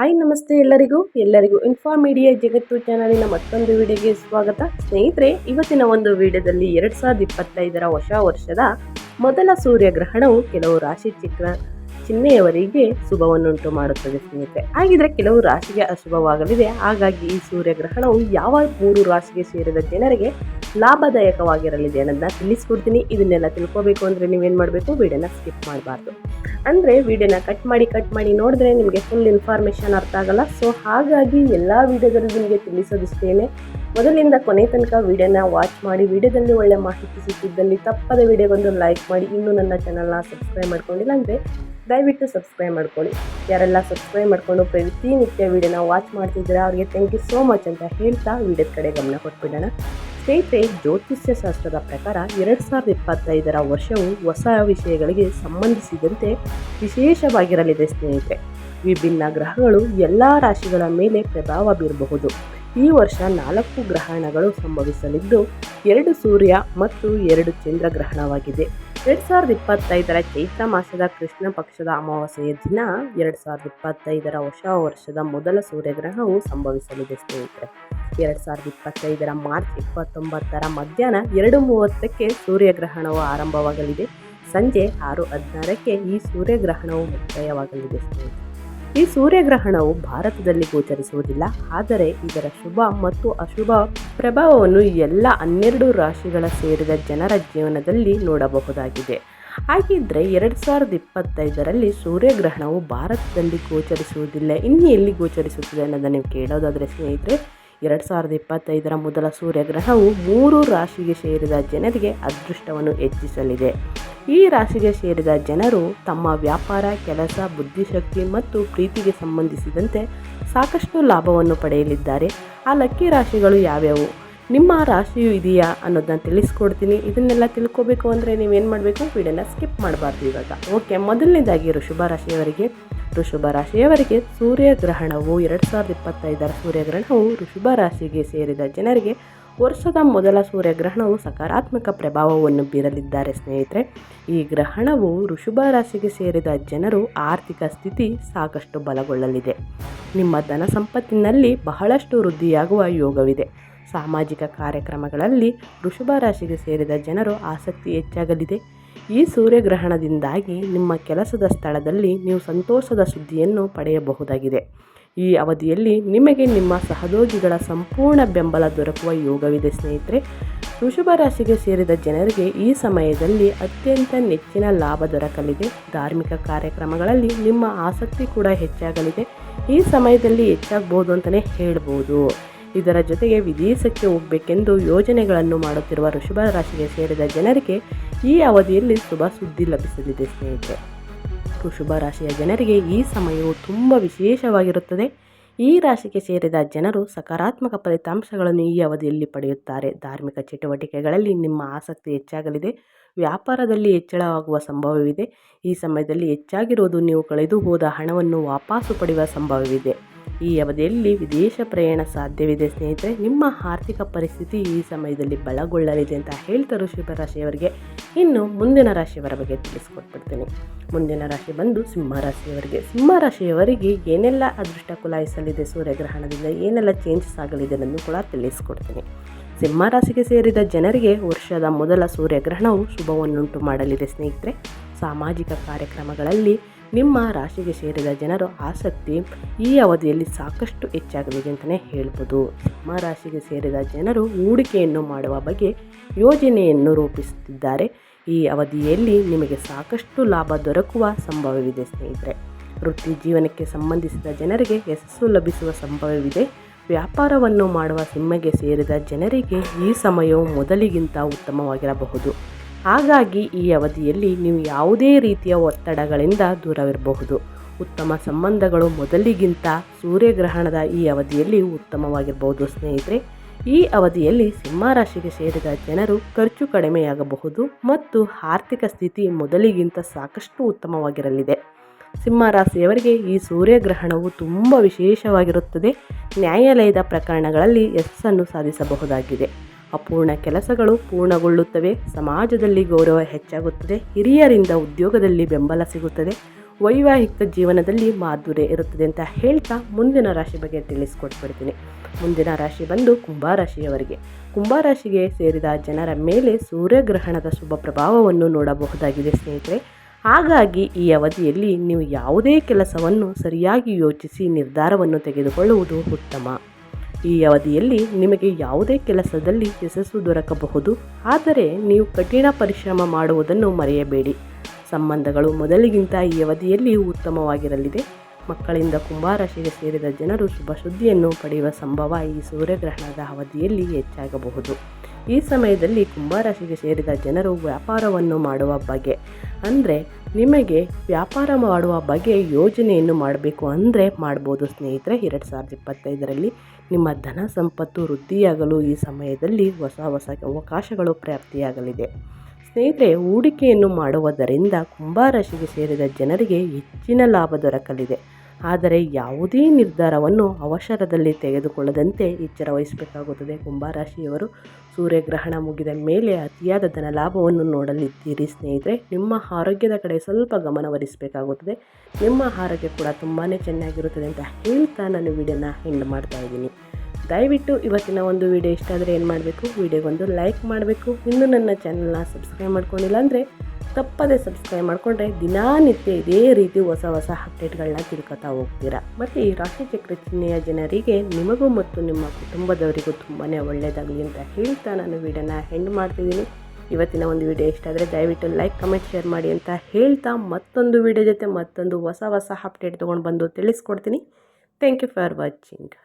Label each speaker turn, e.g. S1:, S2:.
S1: Hi, ನಮಸ್ತೆ ಎಲ್ಲರಿಗೂ. ಎಲ್ಲರಿಗೂ ಇನ್ಫಾ ಮೀಡಿಯಾ ಜಗತ್ತು ಚಾನಲಿನ ಮತ್ತೊಂದು ವಿಡಿಯೋಗೆ ಸ್ವಾಗತ. ಸ್ನೇಹಿತರೆ, ಇವತ್ತಿನ ಒಂದು ವಿಡಿಯೋದಲ್ಲಿ ಎರಡ್ ಸಾವಿರದ ಇಪ್ಪತ್ತೈದರ ಹೊಸ ವರ್ಷದ ಮೊದಲ ಸೂರ್ಯಗ್ರಹಣವು ಕೆಲವು ರಾಶಿ ಚಿತ್ರ ಚಿಹ್ನೆಯವರಿಗೆ ಶುಭವನ್ನುಂಟು ಮಾಡುತ್ತದೆ ಸ್ನೇಹಿತರೆ. ಹಾಗಿದ್ರೆ ಕೆಲವು ರಾಶಿಗೆ ಅಶುಭವಾಗಲಿದೆ. ಹಾಗಾಗಿ ಈ ಸೂರ್ಯಗ್ರಹಣವು ಯಾವ ಮೂರು ರಾಶಿಗೆ ಸೇರಿದ ಜನರಿಗೆ ಲಾಭದಾಯಕವಾಗಿರಲಿದೆ ಅನ್ನೋದನ್ನ ತಿಳಿಸ್ಕೊಡ್ತೀನಿ. ಇದನ್ನೆಲ್ಲ ತಿಳ್ಕೊಬೇಕು ಅಂದರೆ ನೀವೇನು ಮಾಡಬೇಕು? ವೀಡಿಯೋನ ಸ್ಕಿಪ್ ಮಾಡಬಾರ್ದು. ಅಂದರೆ ವೀಡಿಯೋನ ಕಟ್ ಮಾಡಿ ಕಟ್ ಮಾಡಿ ನೋಡಿದ್ರೆ ನಿಮಗೆ ಫುಲ್ ಇನ್ಫಾರ್ಮೇಷನ್ ಅರ್ಥ ಆಗಲ್ಲ. ಸೊ ಹಾಗಾಗಿ ಎಲ್ಲ ವೀಡಿಯೋದಲ್ಲೂ ನಿಮಗೆ ತಿಳಿಸೋದಿಷ್ಟೇನೆ. ಮೊದಲಿಂದ ಕೊನೆ ತನಕ ವಿಡಿಯೋನ ವಾಚ್ ಮಾಡಿ, ವಿಡಿಯೋದಲ್ಲಿ ಒಳ್ಳೆ ಮಾಹಿತಿ ಸಿಕ್ಕಿದ್ದಲ್ಲಿ ತಪ್ಪದ ವಿಡಿಯೋಗೊಂದು ಲೈಕ್ ಮಾಡಿ, ಇನ್ನೂ ನನ್ನ ಚಾನಲ್ನ ಸಬ್ಸ್ಕ್ರೈಬ್ ಮಾಡ್ಕೊಂಡಿಲ್ಲ ಅಂದರೆ ದಯವಿಟ್ಟು ಸಬ್ಸ್ಕ್ರೈಬ್ ಮಾಡ್ಕೊಳ್ಳಿ. ಯಾರೆಲ್ಲ ಸಬ್ಸ್ಕ್ರೈಬ್ ಮಾಡ್ಕೊಂಡು ಪ್ರತಿನಿತ್ಯ ವಿಡಿಯೋನ ವಾಚ್ ಮಾಡ್ತಿದ್ದೀರಾ, ಅವರಿಗೆ ಥ್ಯಾಂಕ್ ಯು ಸೋ ಮಚ್ ಅಂತ ಹೇಳ್ತಾ ವಿಡಿಯೋದ ಕಡೆ ಗಮನ ಕೊಟ್ಬಿಡೋಣ. ಸ್ನೇಹಿತರೆ ಜ್ಯೋತಿಷ್ಯ ಶಾಸ್ತ್ರದ ಪ್ರಕಾರ ಎರಡು ಸಾವಿರದ ಇಪ್ಪತ್ತೈದರ ವರ್ಷವು ಹೊಸ ವಿಷಯಗಳಿಗೆ ಸಂಬಂಧಿಸಿದಂತೆ ವಿಶೇಷವಾಗಿರಲಿದೆ ಸ್ನೇಹಿತರೆ. ವಿಭಿನ್ನ ಗ್ರಹಗಳು ಎಲ್ಲ ರಾಶಿಗಳ ಮೇಲೆ ಪ್ರಭಾವ ಬೀರಬಹುದು. ಈ ವರ್ಷ ನಾಲ್ಕು ಗ್ರಹಣಗಳು ಸಂಭವಿಸಲಿದ್ದು, ಎರಡು ಸೂರ್ಯ ಮತ್ತು ಎರಡು ಚಂದ್ರಗ್ರಹಣವಾಗಿದೆ ಎರಡು ಸಾವಿರದ ಇಪ್ಪತ್ತೈದರ ಚೈತ್ರ ಮಾಸದ ಕೃಷ್ಣ ಪಕ್ಷದ ಅಮಾವಾಸ್ಯೆಯ ದಿನ ಎರಡು ಸಾವಿರದ ಇಪ್ಪತ್ತೈದರ ಹೊಸ ವರ್ಷದ ಮೊದಲ ಸೂರ್ಯಗ್ರಹಣವು ಸಂಭವಿಸಲಿದೆ ಸ್ನೇಹಿತರೆ. ಎರಡು ಸಾವಿರದ ಇಪ್ಪತ್ತೈದರ ಮಾರ್ಚ್ ಇಪ್ಪತ್ತೊಂಬತ್ತರ ಮಧ್ಯಾಹ್ನ ಎರಡು ಮೂವತ್ತಕ್ಕೆ ಸೂರ್ಯಗ್ರಹಣವು ಆರಂಭವಾಗಲಿದೆ. ಸಂಜೆ ಆರು ಹದಿನಾರಕ್ಕೆ ಈ ಸೂರ್ಯಗ್ರಹಣವು ಮುಕ್ತಾಯವಾಗಲಿದೆ. ಈ ಸೂರ್ಯಗ್ರಹಣವು ಭಾರತದಲ್ಲಿ ಗೋಚರಿಸುವುದಿಲ್ಲ, ಆದರೆ ಇದರ ಶುಭ ಮತ್ತು ಅಶುಭ ಪ್ರಭಾವವನ್ನು ಎಲ್ಲ ಹನ್ನೆರಡು ರಾಶಿಗಳ ಸೇರಿದ ಜನರ ಜೀವನದಲ್ಲಿ ನೋಡಬಹುದಾಗಿದೆ. ಹಾಗಿದ್ರೆ ಎರಡು ಸಾವಿರದ ಇಪ್ಪತ್ತೈದರಲ್ಲಿ ಸೂರ್ಯಗ್ರಹಣವು ಭಾರತದಲ್ಲಿ ಗೋಚರಿಸುವುದಿಲ್ಲ, ಇನ್ನು ಎಲ್ಲಿ ಗೋಚರಿಸುತ್ತದೆ ಅನ್ನೋದನ್ನು ನೀವು ಕೇಳೋದಾದರೆ ಸ್ನೇಹಿತರೆ ಎರಡು ಸಾವಿರದ ಇಪ್ಪತ್ತೈದರ ಮೊದಲ ಸೂರ್ಯಗ್ರಹವು ಮೂರು ರಾಶಿಗೆ ಸೇರಿದ ಜನರಿಗೆ ಅದೃಷ್ಟವನ್ನು ಹೆಚ್ಚಿಸಲಿದೆ. ಈ ರಾಶಿಗೆ ಸೇರಿದ ಜನರು ತಮ್ಮ ವ್ಯಾಪಾರ, ಕೆಲಸ, ಬುದ್ಧಿಶಕ್ತಿ ಮತ್ತು ಪ್ರೀತಿಗೆ ಸಂಬಂಧಿಸಿದಂತೆ ಸಾಕಷ್ಟು ಲಾಭವನ್ನು ಪಡೆಯಲಿದ್ದಾರೆ. ಆ ಲಕ್ಕಿ ರಾಶಿಗಳು ಯಾವ್ಯಾವು? ನಿಮ್ಮ ರಾಶಿಯು ಇದೆಯಾ ಅನ್ನೋದನ್ನ ತಿಳಿಸ್ಕೊಡ್ತೀನಿ. ಇದನ್ನೆಲ್ಲ ತಿಳ್ಕೊಬೇಕು ಅಂದರೆ ನೀವೇನು ಮಾಡಬೇಕು? ವೀಡಿಯೋನ ಸ್ಕಿಪ್ ಮಾಡಬಾರ್ದು ಇವಾಗ. ಓಕೆ, ಮೊದಲನೇದಾಗಿ ಋಷಭ ರಾಶಿಯವರಿಗೆ ಋಷಭ ರಾಶಿಯವರಿಗೆ ಸೂರ್ಯಗ್ರಹಣವು ಎರಡು ಸಾವಿರದ ಇಪ್ಪತ್ತೈದರ ಸೂರ್ಯಗ್ರಹಣವು ಋಷಭ ರಾಶಿಗೆ ಸೇರಿದ ಜನರಿಗೆ ವರ್ಷದ ಮೊದಲ ಸೂರ್ಯಗ್ರಹಣವು ಸಕಾರಾತ್ಮಕ ಪ್ರಭಾವವನ್ನು ಬೀರಲಿದ್ದಾರೆ ಸ್ನೇಹಿತರೆ. ಈ ಗ್ರಹಣವು ಋಷಭ ರಾಶಿಗೆ ಸೇರಿದ ಜನರು ಆರ್ಥಿಕ ಸ್ಥಿತಿ ಸಾಕಷ್ಟು ಬಲಗೊಳ್ಳಲಿದೆ. ನಿಮ್ಮ ಧನ ಸಂಪತ್ತಿನಲ್ಲಿ ಬಹಳಷ್ಟು ವೃದ್ಧಿಯಾಗುವ ಯೋಗವಿದೆ. ಸಾಮಾಜಿಕ ಕಾರ್ಯಕ್ರಮಗಳಲ್ಲಿ ವೃಷಭ ರಾಶಿಗೆ ಸೇರಿದ ಜನರು ಆಸಕ್ತಿ ಹೆಚ್ಚಾಗಲಿದೆ. ಈ ಸೂರ್ಯಗ್ರಹಣದಿಂದಾಗಿ ನಿಮ್ಮ ಕೆಲಸದ ಸ್ಥಳದಲ್ಲಿ ನೀವು ಸಂತೋಷದ ಸುದ್ದಿಯನ್ನು ಪಡೆಯಬಹುದಾಗಿದೆ. ಈ ಅವಧಿಯಲ್ಲಿ ನಿಮಗೆ ನಿಮ್ಮ ಸಹೋದ್ಯೋಗಿಗಳ ಸಂಪೂರ್ಣ ಬೆಂಬಲ ದೊರಕುವ ಯೋಗವಿದೆ ಸ್ನೇಹಿತರೆ. ವೃಷಭ ರಾಶಿಗೆ ಸೇರಿದ ಜನರಿಗೆ ಈ ಸಮಯದಲ್ಲಿ ಅತ್ಯಂತ ನೆಚ್ಚಿನ ಲಾಭ ದೊರಕಲಿದೆ. ಧಾರ್ಮಿಕ ಕಾರ್ಯಕ್ರಮಗಳಲ್ಲಿ ನಿಮ್ಮ ಆಸಕ್ತಿ ಕೂಡ ಹೆಚ್ಚಾಗಲಿದೆ. ಈ ಸಮಯದಲ್ಲಿ ಹೆಚ್ಚಾಗಬಹುದು ಅಂತಲೇ ಹೇಳ್ಬೋದು. ಇದರ ಜೊತೆಗೆ ವಿದೇಶಕ್ಕೆ ಹೋಗಬೇಕೆಂದು ಯೋಜನೆಗಳನ್ನು ಮಾಡುತ್ತಿರುವ ವೃಷಭ ರಾಶಿಗೆ ಸೇರಿದ ಜನರಿಗೆ ಈ ಅವಧಿಯಲ್ಲಿ ಶುಭ ಸುದ್ದಿ ಲಭಿಸಲಿದೆ ಸ್ನೇಹಿತರೆ. ವೃಷಭ ರಾಶಿಯ ಜನರಿಗೆ ಈ ಸಮಯವು ತುಂಬ ವಿಶೇಷವಾಗಿರುತ್ತದೆ. ಈ ರಾಶಿಗೆ ಸೇರಿದ ಜನರು ಸಕಾರಾತ್ಮಕ ಫಲಿತಾಂಶಗಳನ್ನು ಈ ಅವಧಿಯಲ್ಲಿ ಪಡೆಯುತ್ತಾರೆ. ಧಾರ್ಮಿಕ ಚಟುವಟಿಕೆಗಳಲ್ಲಿ ನಿಮ್ಮ ಆಸಕ್ತಿ ಹೆಚ್ಚಾಗಲಿದೆ. ವ್ಯಾಪಾರದಲ್ಲಿ ಹೆಚ್ಚಳವಾಗುವ ಸಂಭವವಿದೆ. ಈ ಸಮಯದಲ್ಲಿ ಹೆಚ್ಚಾಗಿರುವುದು ನೀವು ಕಳೆದು ಹೋದ ಹಣವನ್ನು ವಾಪಸ್ಸು ಪಡೆಯುವ ಸಂಭವವಿದೆ. ಈ ಅವಧಿಯಲ್ಲಿ ವಿದೇಶ ಪ್ರಯಾಣ ಸಾಧ್ಯವಿದೆ ಸ್ನೇಹಿತರೆ, ನಿಮ್ಮ ಆರ್ಥಿಕ ಪರಿಸ್ಥಿತಿ ಈ ಸಮಯದಲ್ಲಿ ಬಲಗೊಳ್ಳಲಿದೆ ಅಂತ ಹೇಳ್ತಾರೆ ಋಷಭ ರಾಶಿಯವರಿಗೆ ಇನ್ನು ಮುಂದಿನ ರಾಶಿಯವರ ಬಗ್ಗೆ ತಿಳಿಸ್ಕೊಟ್ಬಿಡ್ತೀನಿ. ಮುಂದಿನ ರಾಶಿ ಬಂದು ಸಿಂಹ ರಾಶಿಯವರಿಗೆ ಸಿಂಹ ರಾಶಿಯವರಿಗೆ ಏನೆಲ್ಲ ಅದೃಷ್ಟ ಕುಲಾಯಿಸಲಿದೆ, ಸೂರ್ಯಗ್ರಹಣದಿಂದ ಏನೆಲ್ಲ ಚೇಂಜಸ್ ಆಗಲಿದೆ ಅನ್ನೋದು ಕೂಡ ತಿಳಿಸ್ಕೊಡ್ತೀನಿ. ಸಿಂಹ ರಾಶಿಗೆ ಸೇರಿದ ಜನರಿಗೆ ವರ್ಷದ ಮೊದಲ ಸೂರ್ಯಗ್ರಹಣವು ಶುಭವನ್ನುಂಟು ಮಾಡಲಿದೆ ಸ್ನೇಹಿತರೆ. ಸಾಮಾಜಿಕ ಕಾರ್ಯಕ್ರಮಗಳಲ್ಲಿ ನಿಮ್ಮ ರಾಶಿಗೆ ಸೇರಿದ ಜನರು ಆಸಕ್ತಿ ಈ ಅವಧಿಯಲ್ಲಿ ಸಾಕಷ್ಟು ಹೆಚ್ಚಾಗಲಿದೆ ಅಂತಲೇ ಹೇಳ್ಬೋದು. ನಿಮ್ಮ ರಾಶಿಗೆ ಸೇರಿದ ಜನರು ಹೂಡಿಕೆಯನ್ನು ಮಾಡುವ ಬಗ್ಗೆ ಯೋಜನೆಯನ್ನು ರೂಪಿಸುತ್ತಿದ್ದಾರೆ. ಈ ಅವಧಿಯಲ್ಲಿ ನಿಮಗೆ ಸಾಕಷ್ಟು ಲಾಭ ದೊರಕುವ ಸಂಭವವಿದೆ ಸ್ನೇಹಿತರೆ. ವೃತ್ತಿ ಜೀವನಕ್ಕೆ ಸಂಬಂಧಿಸಿದ ಜನರಿಗೆ ಯಶಸ್ಸು ಲಭಿಸುವ ಸಂಭವವಿದೆ. ವ್ಯಾಪಾರವನ್ನು ಮಾಡುವ ಸಿಂಹಗೆ ಸೇರಿದ ಜನರಿಗೆ ಈ ಸಮಯವು ಮೊದಲಿಗಿಂತ ಉತ್ತಮವಾಗಿರಬಹುದು. ಹಾಗಾಗಿ ಈ ಅವಧಿಯಲ್ಲಿ ನೀವು ಯಾವುದೇ ರೀತಿಯ ಒತ್ತಡಗಳಿಂದ ದೂರವಿರಬಹುದು. ಉತ್ತಮ ಸಂಬಂಧಗಳು ಮೊದಲಿಗಿಂತ ಸೂರ್ಯಗ್ರಹಣದ ಈ ಅವಧಿಯಲ್ಲಿ ಉತ್ತಮವಾಗಿರಬಹುದು ಸ್ನೇಹಿತರೆ. ಈ ಅವಧಿಯಲ್ಲಿ ಸಿಂಹರಾಶಿಗೆ ಸೇರಿದ ಜನರು ಖರ್ಚು ಕಡಿಮೆಯಾಗಬಹುದು ಮತ್ತು ಆರ್ಥಿಕ ಸ್ಥಿತಿ ಮೊದಲಿಗಿಂತ ಸಾಕಷ್ಟು ಉತ್ತಮವಾಗಿರಲಿದೆ. ಸಿಂಹರಾಶಿಯವರಿಗೆ ಈ ಸೂರ್ಯಗ್ರಹಣವು ತುಂಬ ವಿಶೇಷವಾಗಿರುತ್ತದೆ. ನ್ಯಾಯಾಲಯದ ಪ್ರಕರಣಗಳಲ್ಲಿ ಯಶಸ್ಸನ್ನು ಸಾಧಿಸಬಹುದಾಗಿದೆ. ಅಪೂರ್ಣ ಕೆಲಸಗಳು ಪೂರ್ಣಗೊಳ್ಳುತ್ತವೆ. ಸಮಾಜದಲ್ಲಿ ಗೌರವ ಹೆಚ್ಚಾಗುತ್ತದೆ. ಹಿರಿಯರಿಂದ ಉದ್ಯೋಗದಲ್ಲಿ ಬೆಂಬಲ ಸಿಗುತ್ತದೆ. ವೈವಾಹಿಕ ಜೀವನದಲ್ಲಿ ಮಾಧುರ್ಯ ಇರುತ್ತದೆ ಅಂತ ಹೇಳ್ತಾ ಮುಂದಿನ ರಾಶಿ ಬಗ್ಗೆ ತಿಳಿಸ್ಕೊಟ್ಬಿಡ್ತೀನಿ. ಮುಂದಿನ ರಾಶಿ ಬಂದು ಕುಂಭರಾಶಿಯವರಿಗೆ. ಕುಂಭರಾಶಿಗೆ ಸೇರಿದ ಜನರ ಮೇಲೆ ಸೂರ್ಯಗ್ರಹಣದ ಶುಭ ಪ್ರಭಾವವನ್ನು ನೋಡಬಹುದಾಗಿದೆ ಸ್ನೇಹಿತರೆ. ಹಾಗಾಗಿ ಈ ಅವಧಿಯಲ್ಲಿ ನೀವು ಯಾವುದೇ ಕೆಲಸವನ್ನು ಸರಿಯಾಗಿ ಯೋಚಿಸಿ ನಿರ್ಧಾರವನ್ನು ತೆಗೆದುಕೊಳ್ಳುವುದು ಉತ್ತಮ. ಈ ಅವಧಿಯಲ್ಲಿ ನಿಮಗೆ ಯಾವುದೇ ಕೆಲಸದಲ್ಲಿ ಯಶಸ್ಸು ದೊರಕಬಹುದು. ಆದರೆ ನೀವು ಕಠಿಣ ಪರಿಶ್ರಮ ಮಾಡುವುದನ್ನು ಮರೆಯಬೇಡಿ. ಸಂಬಂಧಗಳು ಮೊದಲಿಗಿಂತ ಈ ಅವಧಿಯಲ್ಲಿ ಉತ್ತಮವಾಗಿರಲಿದೆ. ಮಕ್ಕಳಿಂದ ಕುಂಭಾರಾಶಿಗೆ ಸೇರಿದ ಜನರು ಶುಭ ಸುದ್ದಿಯನ್ನು ಪಡೆಯುವ ಸಂಭವ ಈ ಸೂರ್ಯಗ್ರಹಣದ ಅವಧಿಯಲ್ಲಿ ಹೆಚ್ಚಾಗಬಹುದು. ಈ ಸಮಯದಲ್ಲಿ ಕುಂಭರಾಶಿಗೆ ಸೇರಿದ ಜನರು ವ್ಯಾಪಾರವನ್ನು ಮಾಡುವ ಬಗೆ. ಅಂದರೆ ನಿಮಗೆ ವ್ಯಾಪಾರ ಮಾಡುವ ಬಗೆ ಯೋಜನೆಯನ್ನು ಮಾಡಬೇಕು ಅಂದರೆ ಮಾಡ್ಬೋದು. ಸ್ನೇಹಿತರೆ, ಎರಡು ಸಾವಿರದ ಇಪ್ಪತ್ತೈದರಲ್ಲಿ ನಿಮ್ಮ ಧನ ಸಂಪತ್ತು ವೃದ್ಧಿಯಾಗಲು ಈ ಸಮಯದಲ್ಲಿ ಹೊಸ ಹೊಸ ಅವಕಾಶಗಳು ಪ್ರಾಪ್ತಿಯಾಗಲಿದೆ. ಸ್ನೇಹಿತರೆ, ಹೂಡಿಕೆಯನ್ನು ಮಾಡುವುದರಿಂದ ಕುಂಭರಾಶಿಗೆ ಸೇರಿದ ಜನರಿಗೆ ಹೆಚ್ಚಿನ ಲಾಭ ದೊರಕಲಿದೆ. ಆದರೆ ಯಾವುದೇ ನಿರ್ಧಾರವನ್ನು ಅವಸರದಲ್ಲಿ ತೆಗೆದುಕೊಳ್ಳದಂತೆ ಎಚ್ಚರ ವಹಿಸಬೇಕಾಗುತ್ತದೆ. ಕುಂಭರಾಶಿಯವರು ಸೂರ್ಯಗ್ರಹಣ ಮುಗಿದ ಮೇಲೆ ಅತಿಯಾದ ಧನ ಲಾಭವನ್ನು ನೋಡಲಿದ್ದೀರಿ. ಸ್ನೇಹಿತರೆ, ನಿಮ್ಮ ಆರೋಗ್ಯದ ಕಡೆ ಸ್ವಲ್ಪ ಗಮನವರಿಸಬೇಕಾಗುತ್ತದೆ ನಿಮ್ಮ ಆರೋಗ್ಯ ಕೂಡ ತುಂಬಾ ಚೆನ್ನಾಗಿರುತ್ತದೆ ಅಂತ ಹೇಳ್ತಾ ನಾನು ವಿಡಿಯೋನ ಎಂಡ್ ಮಾಡ್ತಾ ಇದ್ದೀನಿ. ದಯವಿಟ್ಟು ಇವತ್ತಿನ ಒಂದು ವಿಡಿಯೋ ಇಷ್ಟ ಆದರೆ ಏನು ಮಾಡಬೇಕು? ವಿಡಿಯೋಗೊಂದು ಲೈಕ್ ಮಾಡಬೇಕು. ಇನ್ನೂ ನನ್ನ ಚಾನಲ್ನ ಸಬ್ಸ್ಕ್ರೈಬ್ ಮಾಡ್ಕೊಂಡಿಲ್ಲ ಅಂದರೆ ತಪ್ಪದೆ ಸಬ್ಸ್ಕ್ರೈಬ್ ಮಾಡಿಕೊಂಡ್ರೆ ದಿನನಿತ್ಯ ಇದೇ ರೀತಿ ಹೊಸ ಹೊಸ ಅಪ್ಡೇಟ್ಗಳನ್ನ ತಿಳ್ಕೊತಾ ಹೋಗ್ತೀರಾ. ಮತ್ತು ಈ ರಾಶಿಚಕ್ರ ಚಿಹ್ನೆಯ ಜನರಿಗೆ ನಿಮಗೂ ಮತ್ತು ನಿಮ್ಮ ಕುಟುಂಬದವರಿಗೂ ತುಂಬಾ ಒಳ್ಳೆಯದಾಗಲಿ ಅಂತ ಹೇಳ್ತಾ ನಾನು ವಿಡಿಯೋನ ಹೆಂಡ್ ಮಾಡ್ತಿದ್ದೀನಿ. ಇವತ್ತಿನ ಒಂದು ವಿಡಿಯೋ ಇಷ್ಟ ಆದರೆ ದಯವಿಟ್ಟು ಲೈಕ್ ಕಮೆಂಟ್ ಶೇರ್ ಮಾಡಿ ಅಂತ ಹೇಳ್ತಾ ಮತ್ತೊಂದು ವಿಡಿಯೋ ಜೊತೆ ಮತ್ತೊಂದು ಹೊಸ ಹೊಸ ಅಪ್ಡೇಟ್ ತೊಗೊಂಡು ಬಂದು ತಿಳಿಸ್ಕೊಡ್ತೀನಿ. Thank you for watching